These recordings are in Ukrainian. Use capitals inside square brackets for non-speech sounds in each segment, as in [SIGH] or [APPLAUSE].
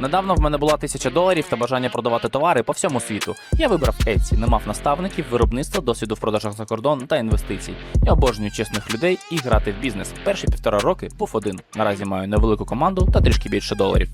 Недавно в мене була тисяча доларів та бажання продавати товари по всьому світу. Я вибрав Etsy, не мав наставників, виробництва, досвіду в продажах за кордон та інвестицій. Я обожнюю чесних людей і грати в бізнес. Перші півтора роки був один. Наразі маю невелику команду та трішки більше доларів.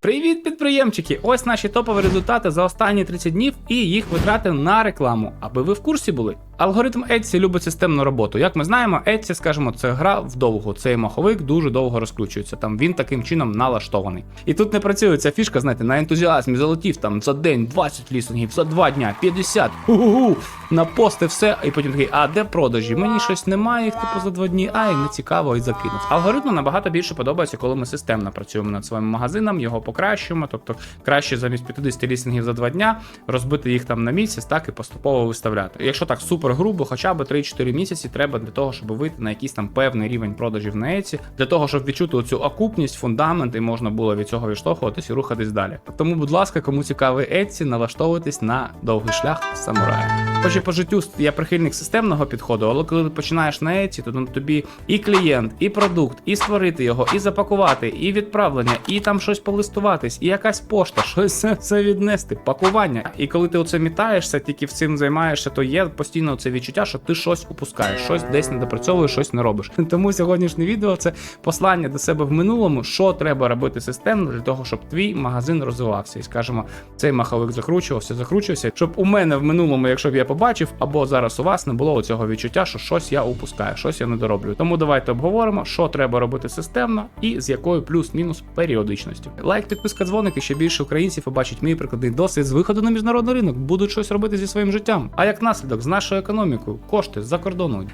Привіт, підприємчики! Ось наші топові результати за останні 30 днів і їх витрати на рекламу, аби ви в курсі були. Алгоритм Etsy любить системну роботу. Як ми знаємо, Etsy, скажімо, це гра вдовго. Цей маховик дуже довго розкручується. Там він таким чином налаштований. І тут не працює ця фішка, знаєте, на ентузіазмі залетів там за день 20 лісингів, за 2 дня 50, ху-ху-ху, напости все, і потім такий, а де продажі? Мені щось немає їх типу за 2 дні, ай, не цікаво і закинув. Алгоритму набагато більше подобається, коли ми системно працюємо над своїм магазином, його покращуємо. Тобто краще замість 50 лісингів за 2 дня розбити їх там на місяць, так і поступово виставляти. Якщо так супер грубо, хоча б 3-4 місяці треба для того, щоб вийти на якийсь там певний рівень продажів на Etsy, для того, щоб відчути оцю окупність, фундамент, і можна було від цього відштовхуватись і рухатись далі. Тому, будь ласка, кому цікавий Etsy, налаштовуйтесь на довгий шлях самурая. Хоч і по життю я прихильник системного підходу, але коли ти починаєш на Etsy, то тобі і клієнт, і продукт, і створити його, і запакувати, і відправлення, і там щось полистуватись, і якась пошта, щось це віднести, пакування. І коли ти оце мітаєшся, тільки в цим займаєшся, то є постійно це відчуття, що ти щось упускаєш, щось десь не допрацьовуєш, щось не робиш. [LAUGHS] Тому сьогоднішнє відео це послання до себе в минулому, що треба робити системно для того, щоб твій магазин розвивався. І скажімо, цей маховик закручувався, закручувався, щоб у мене в минулому, якщо б я побачив, або зараз у вас не було цього відчуття, що щось я упускаю, щось я не дороблю. Тому давайте обговоримо, що треба робити системно і з якою плюс-мінус періодичністю. Лайк, підписка, дзвоник і ще більше українців побачить мій прикладний досвід з виходу на міжнародний ринок, будуть щось робити зі своїм життям. А як наслідок з нашою економікою, кошти з-за кордону.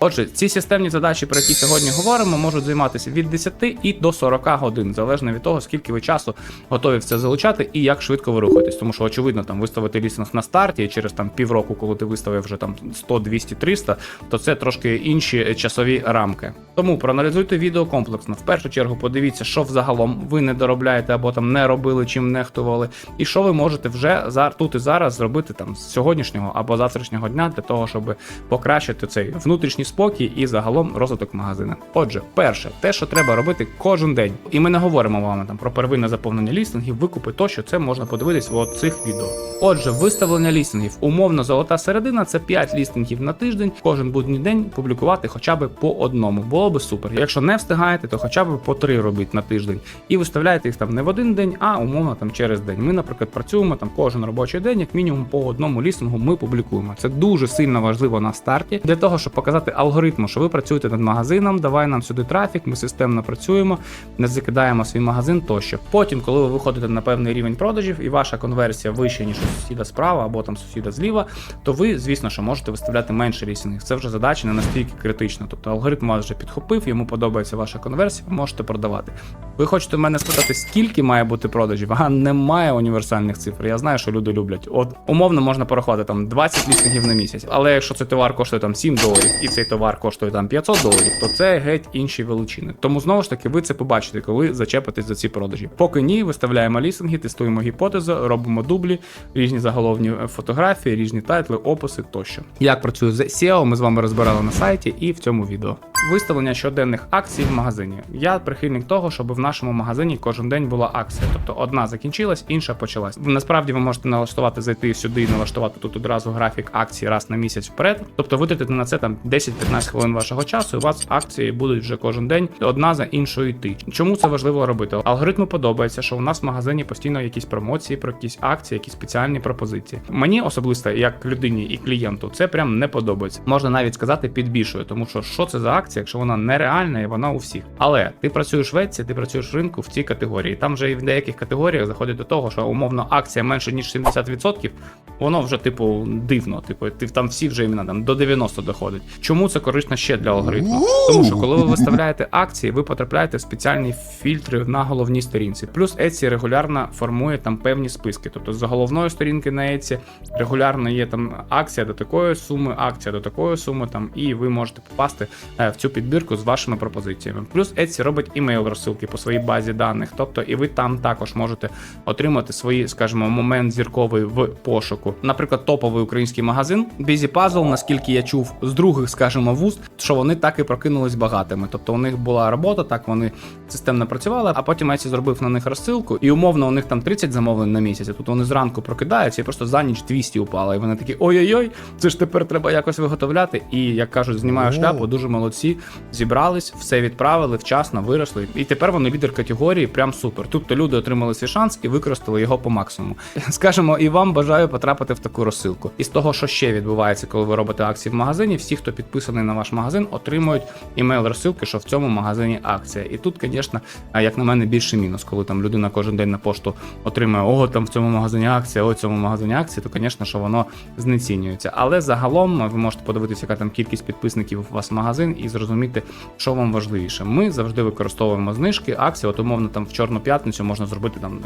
Отже, ці системні задачі, про які сьогодні говоримо, можуть займатися від 10 і до 40 годин, залежно від того, скільки ви часу готові в це залучати і як швидко ви рухаєтесь. Тому що, очевидно, там виставити лісинг на старті і через там півроку, коли ти виставив вже там 100, 200, 300, то це трошки інші часові рамки. Тому проаналізуйте відео комплексно. В першу чергу подивіться, що взагалом ви не доробляєте або там не робили, чим нехтували, і що ви можете вже за тут і зараз зробити там з сьогоднішнього або завтрашнього дня для того, щоб покращити цей внутрішній спокій і загалом розвиток магазина. Отже, перше, те, що треба робити кожен день, і ми не говоримо вам там про первинне заповнення лістингів, викупи тощо, це можна подивитись в цих відео. Отже, виставлення лістингів. Умовно, золота середина це 5 лістингів на тиждень. Кожен будній день публікувати хоча б по одному. Було би супер. Якщо не встигаєте, то хоча б по три робіть на тиждень. І виставляєте їх там не в один день, а умовно там через день. Ми, наприклад, працюємо там кожен робочий день, як мінімум по одному лістингу ми публікуємо. Це дуже сильно важливо на старті для того, щоб показати алгоритму, що ви працюєте над магазином, давай нам сюди трафік, ми системно працюємо, не закидаємо свій магазин тощо. Потім, коли ви виходите на певний рівень продажів і ваша конверсія вища, ніж у сусіда справа або там сусіда зліва, то ви, звісно, що можете виставляти менше лісінгів. Це вже задача не настільки критична. Тобто алгоритм вас вже підхопив, йому подобається ваша конверсія, можете продавати. Ви хочете мене спитати, скільки має бути продажів? А немає універсальних цифр. Я знаю, що люди люблять. От умовно можна порахувати там 20 лістингів на місяць. Але якщо цей товар коштує там 7 доларів і цей товар коштує там 500 доларів, то це геть інші величини. Тому знову ж таки ви це побачите, коли зачепитесь за ці продажі. Поки ні, виставляємо лістинги, тестуємо гіпотезу, робимо дублі, різні заголовні фотографії, різні тайтли, описи тощо. Як працює з SEO, ми з вами розбирали на сайті і в цьому відео. Виставлення щоденних акцій в магазині. Я прихильник того, щоб в нашому магазині кожен день була акція. Тобто одна закінчилась, інша почалась. Насправді ви можете налаштувати, зайти сюди і налаштувати тут одразу графік акцій раз на місяць вперед. Тобто витратити на це там 10-15 хвилин вашого часу. У вас акції будуть вже кожен день одна за іншою йти. Чому це важливо робити? Алгоритму подобається, що у нас в магазині постійно якісь промоції, про якісь акції, якісь спеціальні пропозиції. Мені особисто, як людині і клієнту, це прям не подобається. Можна навіть сказати підбільшує, тому що що це за акція, якщо вона нереальна і вона у всіх. Але ти працюєш в Etsy, ти працюєш в ринку в цій категорії. Там вже і в деяких категоріях заходить до того, що умовно акція менше ніж 70%, воно вже типу дивно. Типу, ти там всі вже імена там до 90 доходить. Чому це корисно ще для алгоритму? Тому що коли ви виставляєте акції, ви потрапляєте в спеціальні фільтри на головній сторінці. Плюс Etsy регулярно формує там певні списки. Тобто з головної сторінки на Etsy регулярно є там акція до такої суми, акція до такої суми, там і ви можете попасти е, в цю підбірку. з вашими пропозиціями. Плюс Etsy робить імейл розсилки по своїй базі даних, тобто і ви там також можете отримати свої, скажімо, момент зірковий в пошуку. Наприклад, топовий український магазин Busy Puzzle, наскільки я чув з других, скажімо, вуст, що вони так і прокинулись багатими. Тобто у них була робота, так вони системно працювали, а потім Etsy зробив на них розсилку, і умовно у них там 30 замовлень на місяць. а Тут вони зранку прокидаються і просто за ніч 200 упало. І вони такі ой-ой-ой, це ж тепер треба якось виготовляти. І як кажуть, знімаю шляпу, дуже молодці. Зібрались, все відправили, вчасно виросли. І тепер вони лідер категорії, прям супер. Тобто люди отримали свій шанс і використали його по максимуму. [LAUGHS] Скажемо, і вам бажаю потрапити в таку розсилку. І з того, що ще відбувається, коли ви робите акції в магазині, всі, хто підписаний на ваш магазин, отримують імейл розсилки, що в цьому магазині акція. І тут, звісно, як на мене, більше мінус, коли там людина кожен день на пошту отримує о, там в цьому магазині акція, о, в цьому магазині акції, то, звісно, що воно знецінюється. Але загалом ви можете подивитися, яка там кількість підписників у вас магазин, і зрозуміти, що вам важливіше. Ми завжди використовуємо знижки, акції. От умовно там в чорну п'ятницю можна зробити там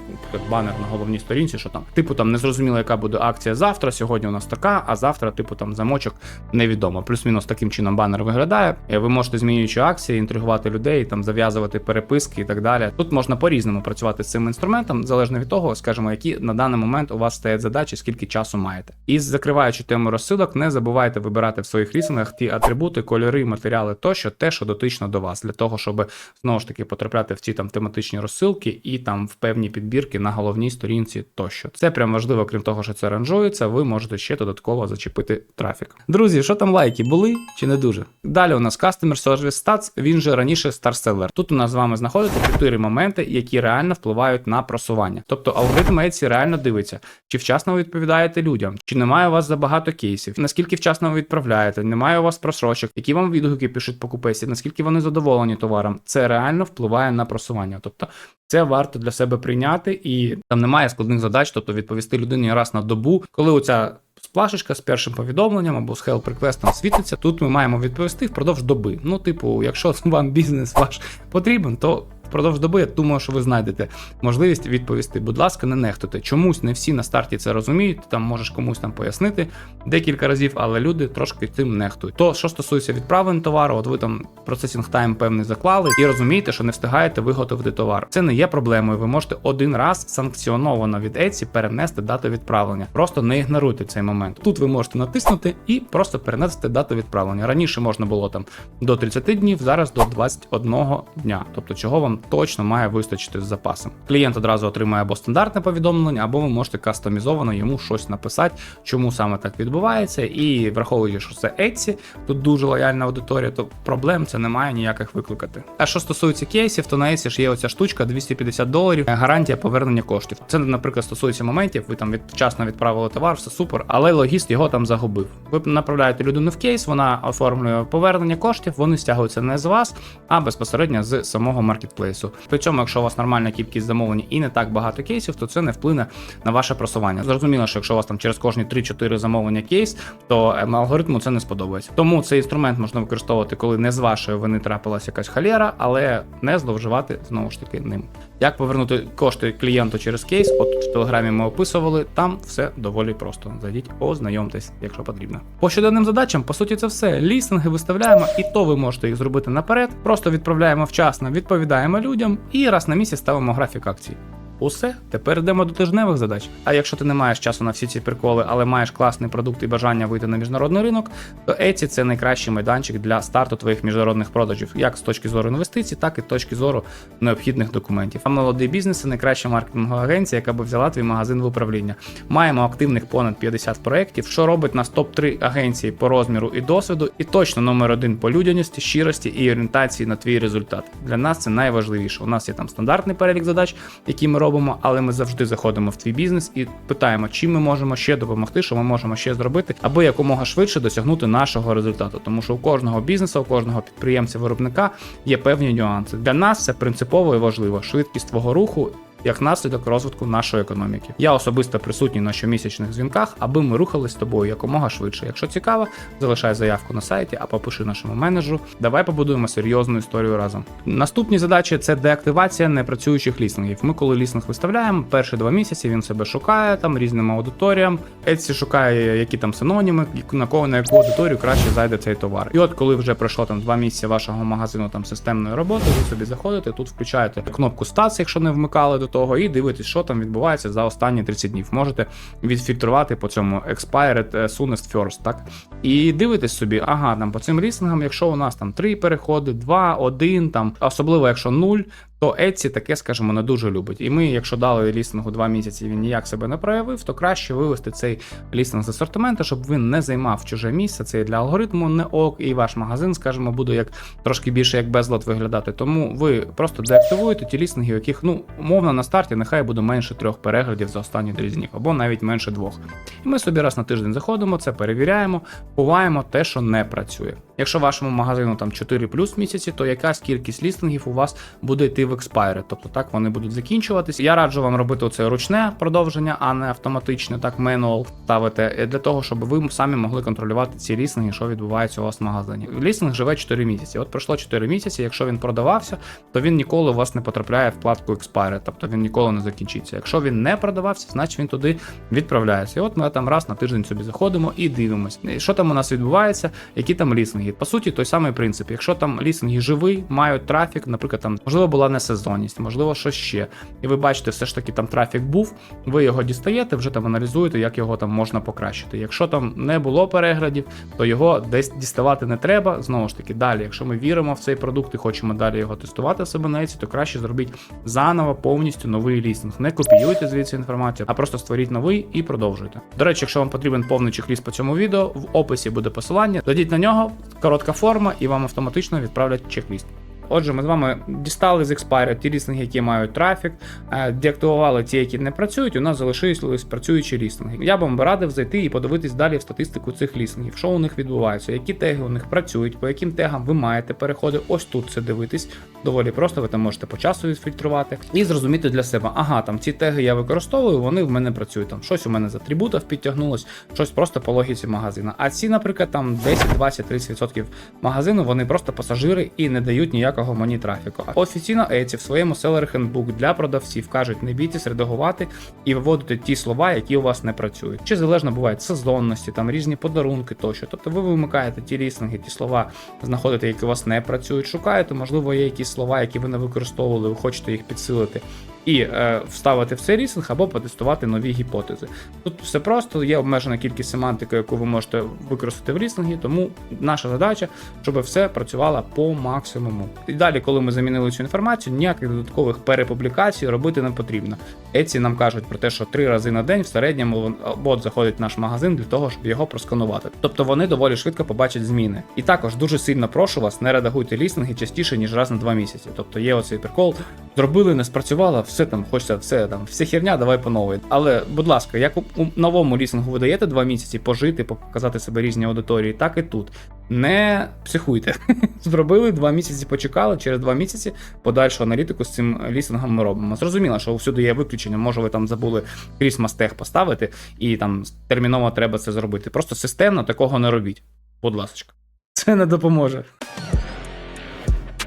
банер на головній сторінці, що там, типу, там не зрозуміло, яка буде акція завтра. Сьогодні у нас така, а завтра, типу, там замочок невідомо. Плюс-мінус таким чином банер виглядає. Е, Ви можете змінюючи акції, інтригувати людей, там зав'язувати переписки і так далі. Тут можна по-різному працювати з цим інструментом, залежно від того, скажімо, які на даний момент у вас стоять задачі, скільки часу маєте. І закриваючи тему розсилок, не забувайте вибирати в своїх лісингах ті атрибути, кольори, матеріали тощо, те, що дотично до вас, для того, щоб знову ж таки потрапляти в ці там тематичні розсилки і там в певні підбірки на головній сторінці тощо. Це прям важливо, крім того, що це ранжується, ви можете ще додатково зачепити трафік. Друзі, що там лайки були чи не дуже? Далі у нас Customer Service Stats, він же раніше Starseller. Тут у нас з вами знаходиться чотири моменти, які реально впливають на просування. Тобто алгоритм Etsy реально дивиться, чи вчасно ви відповідаєте людям, чи немає у вас забагато кейсів, наскільки вчасно ви відправляєте, немає у вас просрочок, які вам відгуки пишуть покупці, наскільки вони задоволені товаром. Це реально впливає на просування. Тобто це варто для себе прийняти, і там немає складних задач, тобто відповісти людині раз на добу, коли оця сплашечка з першим повідомленням або з help request світиться. Тут ми маємо відповісти впродовж доби. Ну, типу, якщо [LAUGHS] вам бізнес ваш потрібен, то впродовж доби я думаю, що ви знайдете можливість відповісти. Будь ласка, не нехтуйте. Чомусь не всі на старті це розуміють. Там можеш комусь там пояснити декілька разів, але люди трошки цим нехтують. То що стосується відправлень товару, от ви там процесінг тайм певний заклали і розумієте, що не встигаєте виготовити товар. Це не є проблемою. Ви можете один раз санкціоновано від Etsy перенести дату відправлення. Просто не ігноруйте цей момент. Тут ви можете натиснути і просто перенести дату відправлення. Раніше можна було там до 30 днів, зараз до 21 дня. Тобто, чого вам точно має вистачити з запасом. Клієнт одразу отримає або стандартне повідомлення, або ви можете кастомізовано йому щось написати, чому саме так відбувається. І враховуючи, що це Etsy, тут дуже лояльна аудиторія, то проблем це немає ніяких викликати. А що стосується кейсів, то на Etsy ж є оця штучка 250 доларів, е, гарантія повернення коштів. Це, наприклад, стосується моментів, ви там від, вчасно відправили товар, все супер, але логіст його там загубив. Ви направляєте людину в кейс, вона оформлює повернення коштів, вони стягуються не з вас, а безпосередньо з самого маркетплейсу. При цьому, якщо у вас нормальна кількість замовлень і не так багато кейсів, то це не вплине на ваше просування. Зрозуміло, що якщо у вас там через кожні 3-4 замовлення кейс, то ем, алгоритму це не сподобається. Тому цей інструмент можна використовувати, коли не з вашої вини трапилась якась халєра, але не зловживати знову ж таки ним. Як повернути кошти клієнту через кейс? От в телеграмі ми описували. Там все доволі просто. Зайдіть, ознайомтесь, якщо потрібно. По щоденним задачам, по суті, це все. Лістинги виставляємо, і то ви можете їх зробити наперед. Просто відправляємо вчасно, відповідаємо людям і раз на місяць ставимо графік акцій. Усе, тепер йдемо до тижневих задач. А якщо ти не маєш часу на всі ці приколи, але маєш класний продукт і бажання вийти на міжнародний ринок, то Etsy – це найкращий майданчик для старту твоїх міжнародних продажів, як з точки зору інвестицій, так і з точки зору необхідних документів. А молодий бізнес це найкраща маркетингова агенція, яка би взяла твій магазин в управління. Маємо активних понад 50 проєктів, що робить нас топ-3 агенції по розміру і досвіду, і точно номер один по людяності, щирості і орієнтації на твій результат. Для нас це найважливіше. У нас є там стандартний перелік задач, які ми робимо, але ми завжди заходимо в твій бізнес і питаємо, чим ми можемо ще допомогти, що ми можемо ще зробити, аби якомога швидше досягнути нашого результату. Тому що у кожного бізнесу, у кожного підприємця, виробника є певні нюанси. Для нас це принципово і важливо. Швидкість твого руху як наслідок розвитку нашої економіки. Я особисто присутній на щомісячних дзвінках, аби ми рухались з тобою якомога швидше. Якщо цікаво, залишай заявку на сайті або пиши нашому менеджеру. Давай побудуємо серйозну історію разом. Наступні задачі це деактивація непрацюючих лістингів. Ми, коли лістинг виставляємо, перші два місяці він себе шукає там різним аудиторіям. Etsy шукає, які там синоніми, на кого на яку аудиторію краще зайде цей товар. І от коли вже пройшло там два місяці вашого магазину там системної роботи, ви собі заходите, тут включаєте кнопку Stats, якщо не вмикали до того, і дивитись, що там відбувається за останні 30 днів. Можете відфільтрувати по цьому expired е, soonest first, так? І дивитись собі, ага, там по цим рісингам, якщо у нас там три переходи, два, один, там, особливо якщо нуль, то Etsy таке, скажімо, не дуже любить. І ми, якщо дали лістингу два місяці, і він ніяк себе не проявив, то краще вивести цей лістинг з асортименту, щоб він не займав чуже місце. Це і для алгоритму не ок, і ваш магазин, скажімо, буде як трошки більше як безлад виглядати. Тому ви просто деактивуєте ті лістинги, яких ну умовно на старті нехай буде менше трьох переглядів за останні 30 днів, або навіть менше двох. І ми собі раз на тиждень заходимо, це перевіряємо, ховаємо те, що не працює. Якщо вашому магазину там 4 плюс місяці, то якась кількість лістингів у вас буде йти в експайри, тобто так вони будуть закінчуватись. Я раджу вам робити оце ручне продовження, а не автоматичне, так менуал ставити е, для того, щоб ви самі могли контролювати ці лістинги, що відбувається у вас в магазині. Лістинг живе 4 місяці. От пройшло 4 місяці. Якщо він продавався, то він ніколи у вас не потрапляє в вкладку експайри, тобто він ніколи не закінчиться. Якщо він не продавався, значить він туди відправляється. І от ми там раз на тиждень собі заходимо і дивимося, що там у нас відбувається, які там лістинги. По суті, той самий принцип. Якщо там лістинги живі, мають трафік, наприклад, там можливо була несезонність, можливо, що ще. І ви бачите, все ж таки там трафік був, ви його дістаєте, вже там аналізуєте, як його там можна покращити. Якщо там не було переглядів, то його десь діставати не треба. Знову ж таки, далі, якщо ми віримо в цей продукт і хочемо далі його тестувати в себе на Etsy, то краще зробіть заново повністю новий лістинг. Не копіюйте звідси інформацію, а просто створіть новий і продовжуйте. До речі, якщо вам потрібен повний чек-ліст по цьому відео, в описі буде посилання. Дадіть на нього коротка форма, і вам автоматично відправлять чек-ліст. Отже, ми з вами дістали з Expire ті лістинги, які мають трафік, е, деактивували ті, які не працюють. У нас залишились працюючі лістинги. Я б вам радив зайти і подивитись далі в статистику цих лістингів, що у них відбувається, які теги у них працюють, по яким тегам ви маєте переходи. Ось тут це дивитись. Доволі просто ви там можете по часу відфільтрувати і зрозуміти для себе, ага, там ці теги я використовую, вони в мене працюють. Там щось у мене з атрибутів підтягнулось, щось просто по логіці магазина. А ці, наприклад, там 10, 20, 30% магазину, вони просто пасажири і не дають ніякого мені трафіку. А офіційно Еці в своєму Seller Handbook для продавців кажуть, не бійтесь редагувати і виводити ті слова, які у вас не працюють. Чи залежно бувають сезонності, там різні подарунки тощо. Тобто ви вимикаєте ті лістинги, ті слова знаходите, які у вас не працюють, шукаєте, можливо, є якісь слова, які ви не використовували, ви хочете їх підсилити. І е, вставити в цей рісинг або потестувати нові гіпотези. Тут все просто, є обмежена кількість семантики, яку ви можете використати в рісингі, тому наша задача, щоб все працювало по максимуму. І далі, коли ми замінили цю інформацію, ніяких додаткових перепублікацій робити не потрібно. Etsy нам кажуть про те, що три рази на день в середньому бот заходить в наш магазин для того, щоб його просканувати. Тобто вони доволі швидко побачать зміни. І також дуже сильно прошу вас, не редагуйте лістинги частіше, ніж раз на два місяці. Тобто є оцей прикол, зробили, не спрацювало, все там, хочеться, все там, все херня, давай по новій. Але, будь ласка, як у, у новому лістингу ви даєте два місяці пожити, показати себе різні аудиторії, так і тут. Не психуйте. [LAUGHS] Зробили два місяці, почекали. Через два місяці подальшу аналітику з цим лістингом ми робимо. Зрозуміло, що всюди є виключення. Може, ви там забули Christmas тег поставити, і там терміново треба це зробити. Просто системно такого не робіть. Будь ласка, це не допоможе.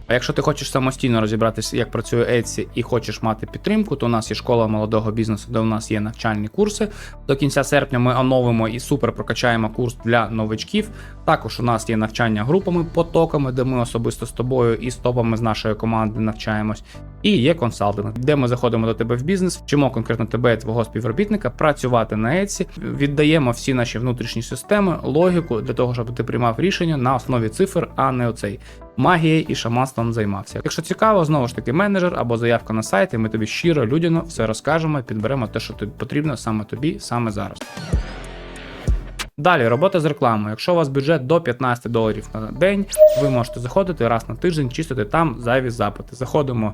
А якщо ти хочеш самостійно розібратися, як працює Etsy і хочеш мати підтримку, то у нас є школа молодого бізнесу, де у нас є навчальні курси. До кінця серпня ми оновимо і супер прокачаємо курс для новичків. Також у нас є навчання групами, потоками, де ми особисто з тобою і з топами з нашої команди навчаємось. І є консалтинг, де ми заходимо до тебе в бізнес, вчимо конкретно тебе твого співробітника працювати на Etsy, віддаємо всі наші внутрішні системи, логіку для того, щоб ти приймав рішення на основі цифр, а не оцей магією і шаманством займався. Якщо цікаво, знову ж таки менеджер або заявка на сайт, і ми тобі щиро, людяно все розкажемо підберемо те, що тобі потрібно саме тобі, саме зараз. Далі робота з рекламою. Якщо у вас бюджет до 15 доларів на день, ви можете заходити раз на тиждень, чистити там зайві запити. Заходимо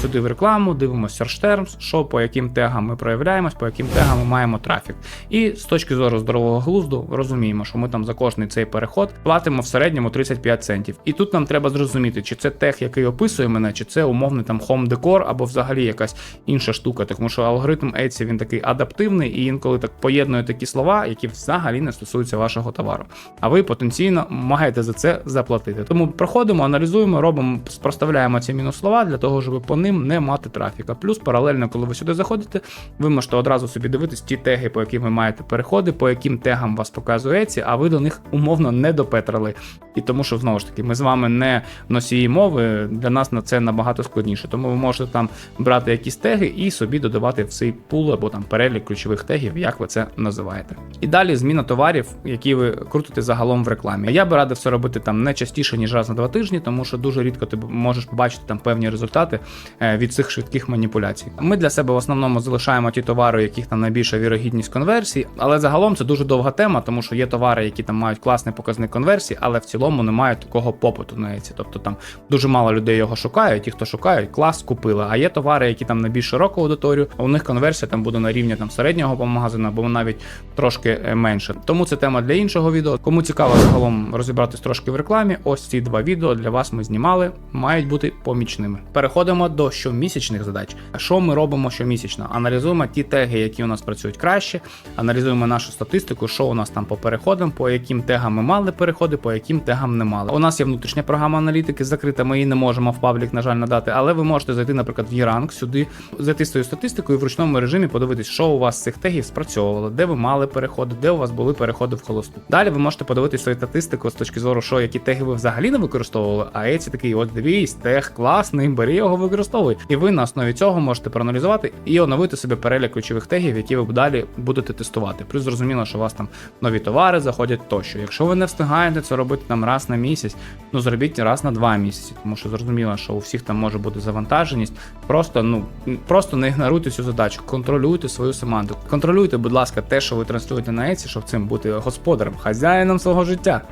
сюди в рекламу, дивимося search terms, що по яким тегам ми проявляємось, по яким тегам ми маємо трафік. І з точки зору здорового глузду розуміємо, що ми там за кожний цей переход платимо в середньому 35 центів. І тут нам треба зрозуміти, чи це тег, який описує мене, чи це умовний там home decor або взагалі якась інша штука. Тому що алгоритм Etsy, він такий адаптивний і інколи так поєднує такі слова, які взагалі не стосуються вашого товару. А ви потенційно маєте за це заплатити. Тому проходимо, аналізуємо, робимо, спроставляємо ці мінус слова для того, щоб по ним не мати трафіка. Плюс паралельно, коли ви сюди заходите, ви можете одразу собі дивитись ті теги, по яким ви маєте переходи, по яким тегам вас показує Etsy, а ви до них умовно не допетрали. І тому, що знову ж таки, ми з вами не носії мови, для нас на це набагато складніше. Тому ви можете там брати якісь теги і собі додавати в цей пул або там перелік ключових тегів, як ви це називаєте. І далі зміна товарів, які ви крутите загалом в рекламі. Я би радив це робити там не частіше, ніж раз на два тижні, тому що дуже рідко ти можеш побачити там певні результати е, від цих швидких маніпуляцій. Ми для себе в основному залишаємо ті товари, яких там найбільша вірогідність конверсії, але загалом це дуже довга тема, тому що є товари, які там мають класний показник конверсії, але в цілому не мають такого попиту на Etsy. Тобто там дуже мало людей його шукають, ті, хто шукають, клас купили. А є товари, які там на більш широку аудиторію, у них конверсія там буде на рівні там середнього по магазину, або навіть трошки е, менше. Тому це тема для іншого відео. Кому цікаво загалом розібратись трошки в рекламі, ось ці два відео для вас ми знімали, мають бути помічними. Переходимо до щомісячних задач. Що ми робимо щомісячно? Аналізуємо ті теги, які у нас працюють краще, аналізуємо нашу статистику, що у нас там по переходам, по яким тегам ми мали переходи, по яким тегам не мали. У нас є внутрішня програма аналітики, закрита, ми її не можемо в паблік, на жаль, надати, але ви можете зайти, наприклад, в Єранг сюди, зайти з цією статистикою і в ручному режимі подивитись, що у вас з цих тегів спрацьовувало, де ви мали переходи, де у вас були переходи в холосту. Далі ви можете подивитись свою статистику з точки зору, що які теги ви взагалі не використовували, а Etsy такий, от дивись, тег класний, бери його, використовуй. І ви на основі цього можете проаналізувати і оновити собі перелік ключових тегів, які ви далі будете тестувати. Плюс зрозуміло, що у вас там нові товари заходять тощо. Якщо ви не встигаєте це робити там раз на місяць, ну зробіть раз на два місяці, тому що зрозуміло, що у всіх там може бути завантаженість. Просто ну просто не ігноруйте цю задачу, контролюйте свою семантику. Контролюйте, будь ласка, те, що ви транслюєте на Etsy, щоб цим бути господарем, хазяїном свого життя.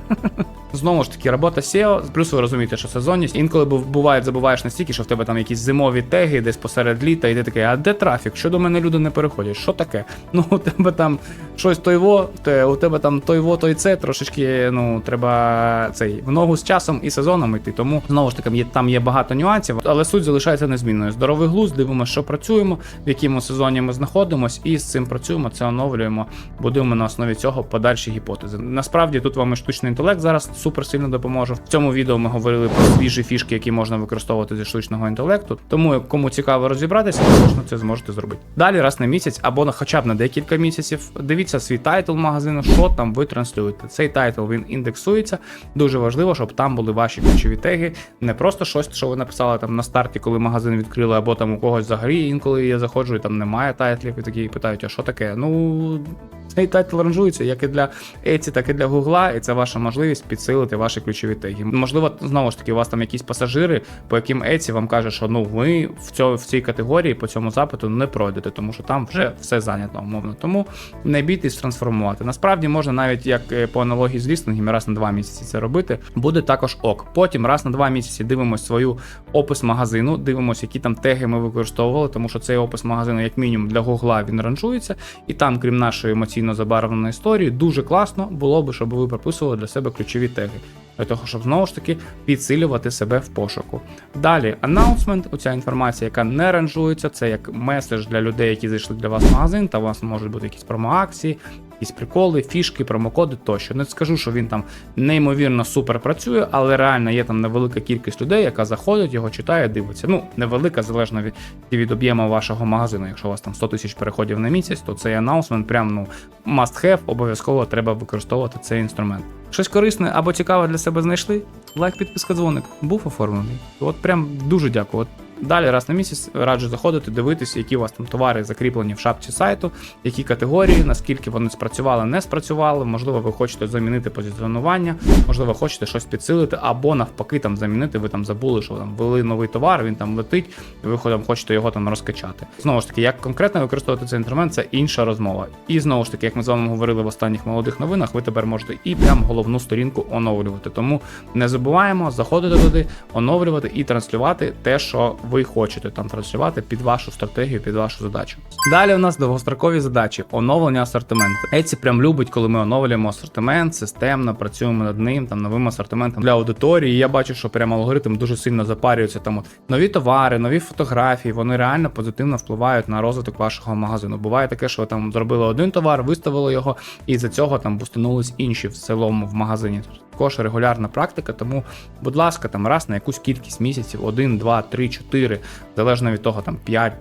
Знову ж таки, робота SEO, плюс ви розумієте, що сезонність. Інколи був- буває, забуваєш настільки, що в тебе там якісь зимові теги десь посеред літа, і ти такий, а де трафік? Що до мене люди не переходять? Що таке? [LAUGHS] Ну, у тебе там щось тойво, у тебе там тойво, той це, трошечки, ну, треба цей в ногу з часом і сезоном йти. Тому знову ж таки, там є багато нюансів, але суть залишається незмінною. Здоровий глузд, дивимося, що працюємо, в якому сезоні ми знаходимося, і з цим працюємо, це оновлюємо, будуємо на основі цього подальші гіпотези. Насправді тут вам і штучний інтелект зараз супер сильно допоможе. В цьому відео ми говорили про свіжі фішки, які можна використовувати зі штучного інтелекту. Тому кому цікаво розібратися, точно це зможете зробити. Далі раз на місяць або на хоча б на декілька місяців. Дивіться свій тайтл магазину, що там ви транслюєте. Цей тайтл він індексується. Дуже важливо, щоб там були ваші ключові теги, не просто щось, що ви написали там на старті, коли магазин відкрили, або там у когось взагалі інколи я заходжу і там немає тайтлів, і такі питають, а що таке? Ну цей тайтл ранжується як і для Etsy, так і для Гугла, і це ваша можливість підсилити ваші ключові теги. Можливо, знову ж таки, у вас там якісь пасажири, по яким Etsy вам каже, що ну ви в цьому в цій категорії по цьому запиту не пройдете, тому що там вже все зайнято умовно. Тому не бійтесь трансформувати. Насправді можна навіть як е, по аналогії з лістингами раз на два місяці це робити. Буде також ок. Потім раз на два місяці дивимося свою опис магазину, дивимося, які там теги ми використовували, тому що цей опис магазину, як мінімум, для Гугла він ранжується, і там, крім нашої емоційно забарвленої історії, дуже класно було би, щоб ви прописували для себе ключові теги. Для того, щоб знову ж таки підсилювати себе в пошуку. Далі анонсмент, оця інформація, яка не ранжується, це як меседж для людей, які зайшли для вас в магазин, та у вас можуть бути якісь промоакції, якісь приколи, фішки, промокоди тощо. Не скажу, що він там неймовірно супер працює, але реально є там невелика кількість людей, яка заходить, його читає, дивиться. Ну, невелика, залежно від, від об'єму вашого магазину. Якщо у вас там 100 тисяч переходів на місяць, то цей анонсмент прям ну must have, обов'язково треба використовувати цей інструмент. Щось корисне або цікаве для себе знайшли? Лайк, підписка, дзвоник був оформлений. От прям дуже дякую. Далі раз на місяць раджу заходити, дивитися, які у вас там товари закріплені в шапці сайту, які категорії, наскільки вони спрацювали, не спрацювали. Можливо, ви хочете замінити позиціонування, можливо, хочете щось підсилити, або навпаки там замінити. Ви там забули, що там ввели новий товар, він там летить, і ви там хочете його там розкачати. Знову ж таки, як конкретно використовувати цей інструмент, це інша розмова. І знову ж таки, як ми з вами говорили в останніх молодих новинах, ви тепер можете і прям головну сторінку оновлювати. Тому не забуваємо заходити туди, оновлювати і транслювати те, що ви хочете там транслювати під вашу стратегію, під вашу задачу. Далі у нас довгострокові задачі: оновлення асортименту. Еці прям любить, коли ми оновлюємо асортимент, системно працюємо над ним, там новим асортиментом для аудиторії. І я бачу, що прямо алгоритм дуже сильно запарюється. Там от нові товари, нові фотографії, вони реально позитивно впливають на розвиток вашого магазину. Буває таке, що ви там зробили один товар, виставили його, і за цього там бустанулись інші в цілому в магазині. Також регулярна практика, тому, будь ласка, там раз на якусь кількість місяців, 1, 2, 3, 4, залежно від того, там 5.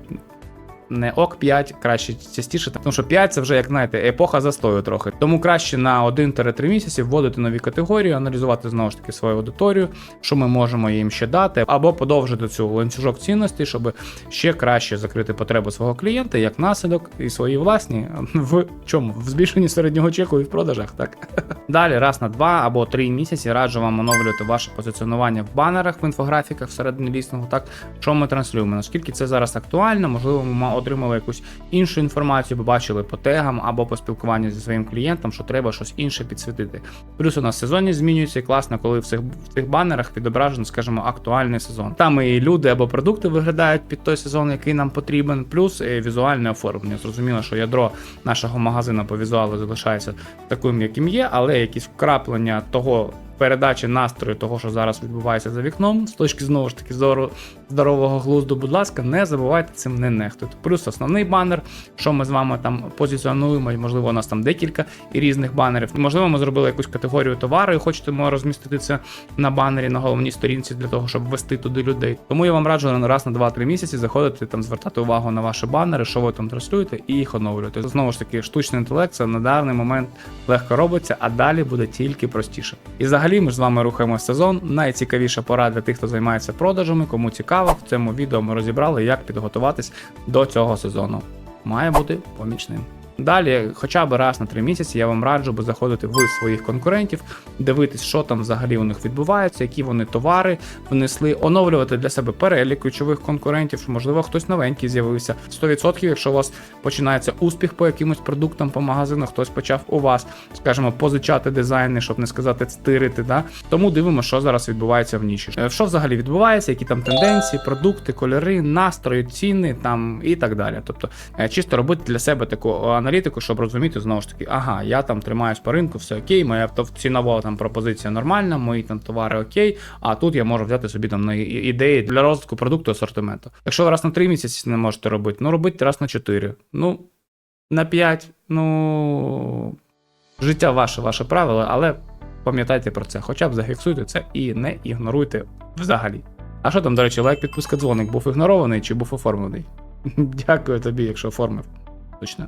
Не ок 5, краще частіше, тому що 5 це вже, як знаєте, епоха застою трохи. Тому краще на 1-3 місяці вводити нові категорії, аналізувати знову ж таки свою аудиторію, що ми можемо їм ще дати, або подовжити цю ланцюжок цінностей, щоб ще краще закрити потреби свого клієнта, як наслідок, і свої власні в чому? В збільшенні середнього чеку і в продажах, так. [LAUGHS] Далі, раз на два або три місяці раджу вам оновлювати ваше позиціонування в банерах, в інфографіках всередині лістингу, так що ми транслюємо. Наскільки це зараз актуально, можливо, ми отримали якусь іншу інформацію, побачили по тегам або по спілкуванню зі своїм клієнтом, що треба щось інше підсвітити. Плюс у нас сезонність змінюється і класно, коли в цих, в цих банерах відображено, скажімо, актуальний сезон. Там і люди або продукти виглядають під той сезон, який нам потрібен, плюс і візуальне оформлення. Зрозуміло, що ядро нашого магазину по візуалу залишається таким, яким є, але якісь вкраплення того. Передачі настрою того, що зараз відбувається за вікном, з точки знову ж таки зору здорового глузду, будь ласка, не забувайте цим не нехтуйте. Плюс основний банер, що ми з вами там позиціонуємо, і, можливо, у нас там декілька і різних банерів. Можливо, ми зробили якусь категорію товару і хочемо розмістити це на банері на головній сторінці для того, щоб ввести туди людей. Тому я вам раджу раз на 2-3 місяці заходити там, звертати увагу на ваші банери, що ви там транслюєте, і їх оновлювати. Знову ж таки, штучний інтелект це на даний момент легко робиться, а далі буде тільки простіше. І взагалі ми ж з вами рухаємо сезон. Найцікавіша пора для тих, хто займається продажами, кому цікаво. В цьому відео ми розібрали, як підготуватись до цього сезону. Має бути помічним. Далі, хоча б раз на три місяці, я вам раджу би заходити в своїх конкурентів, дивитись, що там взагалі у них відбувається, які вони товари внесли, оновлювати для себе перелік ключових конкурентів. Можливо, хтось новенький з'явився. 100%, якщо у вас починається успіх по якимось продуктам по магазину, хтось почав у вас, скажімо, позичати дизайни, щоб не сказати стирити. Да? Тому дивимося, що зараз відбувається в ніші. Е, Що взагалі відбувається, які там тенденції, продукти, кольори, настрої, ціни там і так далі. Тобто, е, чисто робити для себе таку аналітику, щоб розуміти знову ж таки, ага, я там тримаюсь по ринку, все окей, моя цінова там пропозиція нормальна, мої там товари окей, а тут я можу взяти собі там на ідеї для розвитку продукту асортименту. Якщо ви раз на 3 місяці не можете робити, ну робіть раз на 4. Ну, на 5, ну. Життя ваше, ваше правило, але пам'ятайте про це. Хоча б зафіксуйте це і не ігноруйте взагалі. А що там, до речі, лайк, підписка, дзвоник був ігнорований чи був оформлений? [LAUGHS] Дякую тобі, якщо оформив. Точно.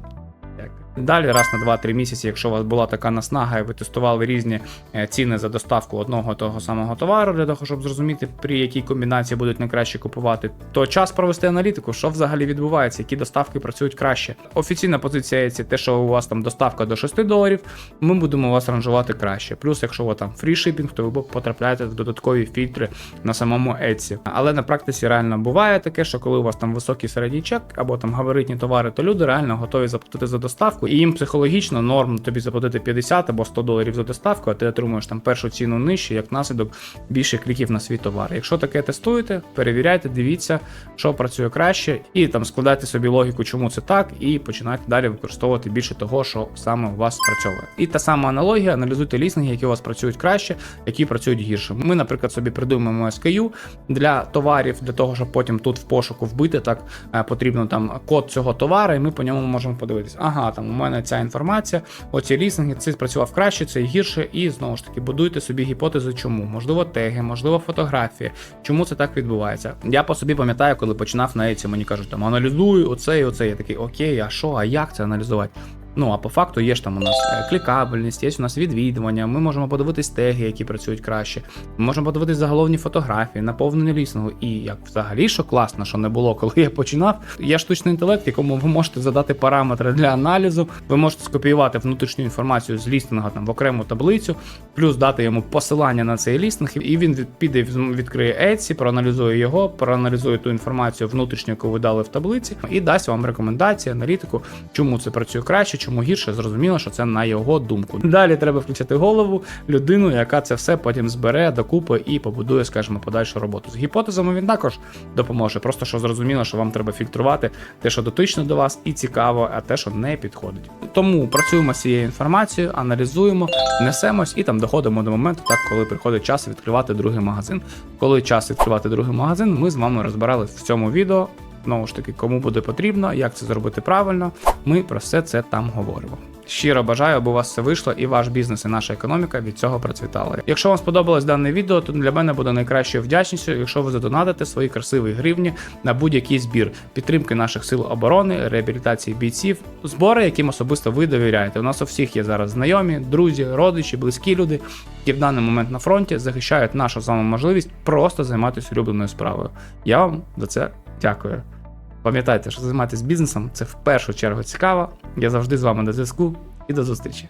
Далі, раз на 2-3 місяці, якщо у вас була така наснага, і ви тестували різні е, ціни за доставку одного того самого товару, для того, щоб зрозуміти, при якій комбінації будуть найкраще купувати, то час провести аналітику, що взагалі відбувається, які доставки працюють краще. Офіційна позиція це те, що у вас там доставка до 6 доларів, ми будемо вас ранжувати краще. Плюс, якщо вас там фрішипінг, то ви потрапляєте в додаткові фільтри на самому Etsy. Але на практиці реально буває таке, що коли у вас там високий середній чек або там габаритні товари, то люди реально готові заплатити за доставку, і їм психологічно норм тобі заплатити 50 або 100 доларів за доставку, а ти отримуєш там першу ціну нижче, як наслідок більше кліків на свій товар. Якщо таке тестуєте, перевіряйте, дивіться, що працює краще, і там складайте собі логіку, чому це так, і починайте далі використовувати більше того, що саме у вас спрацьовує. І та сама аналогія, аналізуйте лістинги, які у вас працюють краще, які працюють гірше. Ми, наприклад, собі придумаємо SKU для товарів, для того, щоб потім тут в пошуку вбити, так е, потрібно там код цього товару, і ми по ньому можемо подивитися. Ага, там мене ця інформація, оці лістинги, це спрацював краще, це гірше, і знову ж таки будуйте собі гіпотези, чому. Можливо, теги, можливо, фотографії. Чому це так відбувається? Я по собі пам'ятаю, коли починав на Еці, мені кажуть, там аналізую оце і оце. Я такий, окей, а що, а як це аналізувати? Ну а по факту є ж там у нас е, клікабельність, є у нас відвідування. Ми можемо подивитись теги, які працюють краще. Ми можемо подивитись заголовні фотографії, наповнення лісингу. І як взагалі, що класно, що не було, коли я починав. Є штучний інтелект, якому ви можете задати параметри для аналізу. Ви можете скопіювати внутрішню інформацію з лістинга там в окрему таблицю, плюс дати йому посилання на цей лістинг, і він від- піде відкриє Etsy, проаналізує його, проаналізує ту інформацію внутрішню, яку ви дали в таблиці, і дасть вам рекомендації, аналітику, чому це працює краще, чому гірше. Зрозуміло, що це на його думку. Далі треба включити голову людину, яка це все потім збере докупи і побудує, скажімо, подальшу роботу. З гіпотезами він також допоможе. Просто що зрозуміло, що вам треба фільтрувати те, що дотично до вас, і цікаво, а те, що не підходить. Тому працюємо з цією інформацією, аналізуємо, несемось і там доходимо до моменту, так коли приходить час відкривати другий магазин. Коли час відкривати другий магазин, ми з вами розбирали в цьому відео. Знову ж таки, кому буде потрібно, як це зробити правильно, ми про все це там говоримо. Щиро бажаю, аби у вас все вийшло, і ваш бізнес, і наша економіка від цього процвітали. Якщо вам сподобалось дане відео, то для мене буде найкращою вдячністю, якщо ви задонатите свої красиві гривні на будь-який збір підтримки наших сил оборони, реабілітації бійців, збори, яким особисто ви довіряєте. У нас у всіх є зараз знайомі, друзі, родичі, близькі люди, які в даний момент на фронті захищають нашу вами можливість просто займатися улюбленою справою. Я вам за це дякую. Пам'ятайте, що займатися бізнесом це в першу чергу цікаво. Я завжди з вами на зв'язку і до зустрічі.